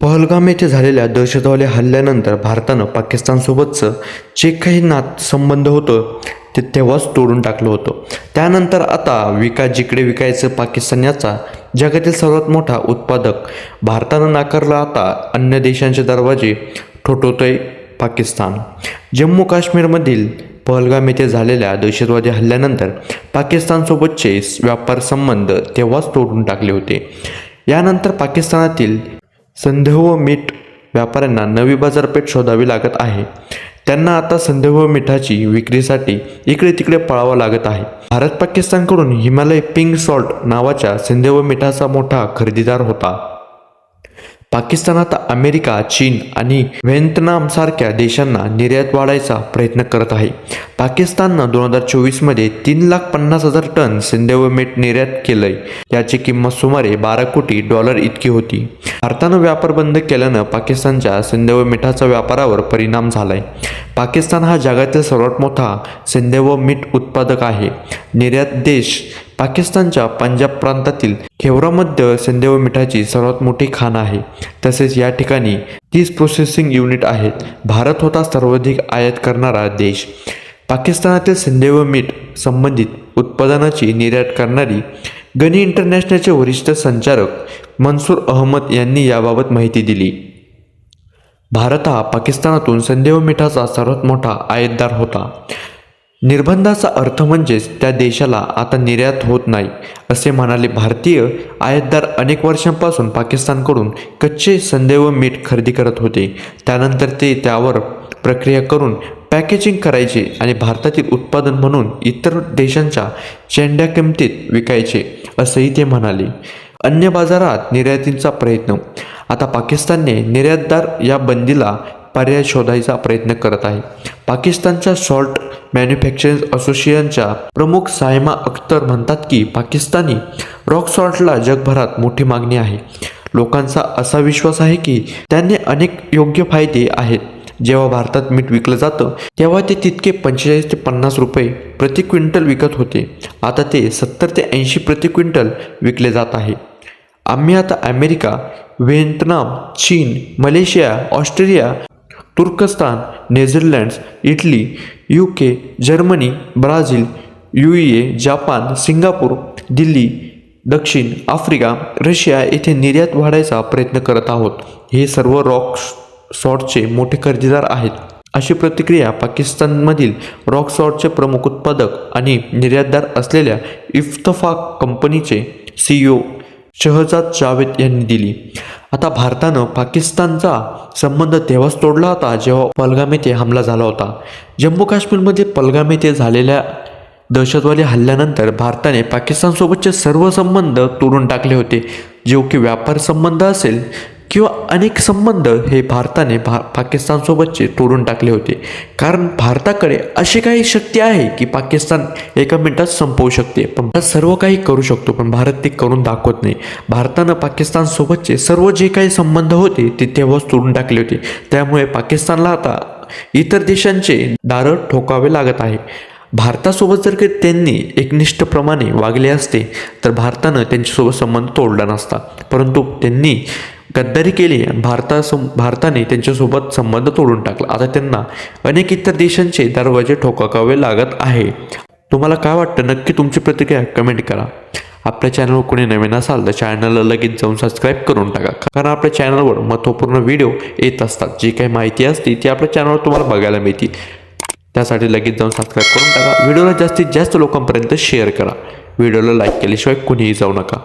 पहलगाम येथे झालेल्या दहशतवादी हल्ल्यानंतर भारतानं पाकिस्तानसोबतचं जे काही नात संबंध होतं ते तेव्हाच तोडून टाकलं होतं. त्यानंतर आता विका जिकडे विकायचं पाकिस्तान याचा जगातील सर्वात मोठा उत्पादक भारतानं नाकारला आता अन्य देशांचे दरवाजे ठोठवतोय पाकिस्तान. जम्मू काश्मीरमधील पहलगाम येथे झालेल्या दहशतवादी हल्ल्यानंतर पाकिस्तानसोबतचे व्यापार संबंध तेव्हाच तोडून टाकले होते. यानंतर पाकिस्तानातील संदेह मीठ व्यापाऱ्यांना नवी बाजारपेठ शोधावी लागत आहे. त्यांना आता संदेह मिठाची विक्रीसाठी इकडे तिकडे पळावं लागत आहे. भारत पाकिस्तानकडून हिमालय पिंक सॉल्ट नावाच्या संदेह मिठाचा मोठा खरेदीदार होता. पाकिस्तान आता अमेरिका चीन आणि व्हिएतनाम सारख्या देशांना निर्यात वाढायचा प्रयत्न करत आहे. पाकिस्ताननं दोन हजार चोवीसमध्ये तीन लाख पन्नास हजार टन सेंदेव मीठ निर्यात केलंय. याची किंमत सुमारे बारा कोटी डॉलर इतकी होती. भारतानं व्यापार बंद केल्यानं पाकिस्तानच्या सेंदेव मिठाच्या व्यापारावर परिणाम झालाय. पाकिस्तान हा जगातील सर्वात मोठा सेंदेव मीठ उत्पादक आहे. निर्यात देश पाकिस्तानच्या पंजाब प्रांतातील खेवरामध्ये व मिठाची सर्वात मोठी खाण आहे. तसेच या ठिकाणी तीस प्रोसेसिंग युनिट आहेत. भारत होता सर्वाधिक आयात करणारा देश. पाकिस्तानातील सेंदेव मीठ संबंधित उत्पादनाची निर्यात करणारी गनी इंटरनॅशनलचे वरिष्ठ संचालक मनसूर अहमद यांनी याबाबत माहिती दिली. भारत हा पाकिस्तानातून संदेव मिठाचा सर्वात मोठा आयातदार होता. निर्बंधाचा अर्थ म्हणजेच त्या देशाला आता निर्यात होत नाही असे म्हणाले भारतीय आयातदार अनेक वर्षांपासून पाकिस्तानकडून कच्चे संदेव मीठ खरेदी करत होते. त्यानंतर ते त्यावर प्रक्रिया करून पॅकेजिंग करायचे आणि भारतातील उत्पादन म्हणून इतर देशांच्या चेंड्या किमतीत विकायचे असंही ते म्हणाले. अन्य बाजारात निर्यातीचा प्रयत्न आता पाकिस्तानने निर्यातदार या बंदीला पर्याय शोधायचा प्रयत्न करत आहे. पाकिस्तानच्या सॉल्ट मॅन्युफॅक्चरिंग असोसिएशनच्या प्रमुख सायमा अख्तर म्हणतात की पाकिस्तानी रॉक सॉल्टला जगभरात मोठी मागणी आहे. लोकांचा असा विश्वास आहे की त्यांनी अनेक योग्य फायदे आहेत. जेव्हा भारतात मीठ विकलं जातं तेव्हा ते तितके पंचेचाळीस ते पन्नास रुपये प्रति क्विंटल विकत होते. आता ते सत्तर ते ऐंशी प्रति क्विंटल विकले जात आहे. आम्ही आता अमेरिका व्हिएतनाम चीन मलेशिया ऑस्ट्रेलिया तुर्कस्तान Netherlands Italy U K Germany Brazil U A Japan Singapore Delhi दक्षिण आफ्रिका रशिया येथे निर्यात वाढायचा प्रयत्न करत आहोत. हे सर्व रॉक सॉर्टचे मोठे खरेदीदार आहेत. अशी प्रतिक्रिया पाकिस्तानमधील रॉक सॉर्टचे प्रमुख उत्पादक आणि निर्यातदार असलेल्या इफ्तफाक कंपनीचे सीईओ शहजाद जावेद यांनी दिली. आता भारतानं पाकिस्तानचा संबंध तेव्हाच तोडला होता जेव्हा पलगाम येथे हमला झाला होता. जम्मू काश्मीरमध्ये पलगाम येथे झालेल्या दहशतवादी हल्ल्यानंतर भारताने पाकिस्तानसोबतचे सर्व संबंध तोडून टाकले होते. जो की व्यापार संबंध असेल किंवा अनेक संबंध हे भारताने भा पाकिस्तानसोबतचे तोडून टाकले होते. कारण भारताकडे अशी काही शक्ती आहे की पाकिस्तान एका मिनिटात संपवू शकते. पण सर्व काही करू शकतो पण भारत ते करून दाखवत नाही. भारतानं पाकिस्तानसोबतचे सर्व जे काही संबंध होते ते तेव्हाच तोडून टाकले होते. त्यामुळे पाकिस्तानला आता इतर देशांचे दारं ठोकावे लागत आहे. भारतासोबत जर काही त्यांनी एकनिष्ठप्रमाणे वागले असते तर भारतानं त्यांच्यासोबत संबंध तोडला नसता. परंतु त्यांनी गद्दारी केली. आणि भारतासम भारताने त्यांच्यासोबत संबंध तोडून टाकला. आता त्यांना अनेक इतर देशांचे दरवाजे ठोकाकावे लागत आहे. तुम्हाला काय वाटतं? नक्की तुमची प्रतिक्रिया कमेंट करा. आपल्या चॅनलवर कोणी नवीन असाल तर चॅनलला लगेच जाऊन सबस्क्राईब करून टाका. कारण आपल्या चॅनलवर महत्त्वपूर्ण व्हिडिओ येत असतात. जी काही माहिती असते ती आपल्या चॅनलवर तुम्हाला बघायला मिळते त्यासाठी लगेच जाऊन सबस्क्राईब करून टाका. व्हिडिओला जास्तीत जास्त लोकांपर्यंत शेअर करा. व्हिडिओला लाईक केल्याशिवाय कुणीही जाऊ नका.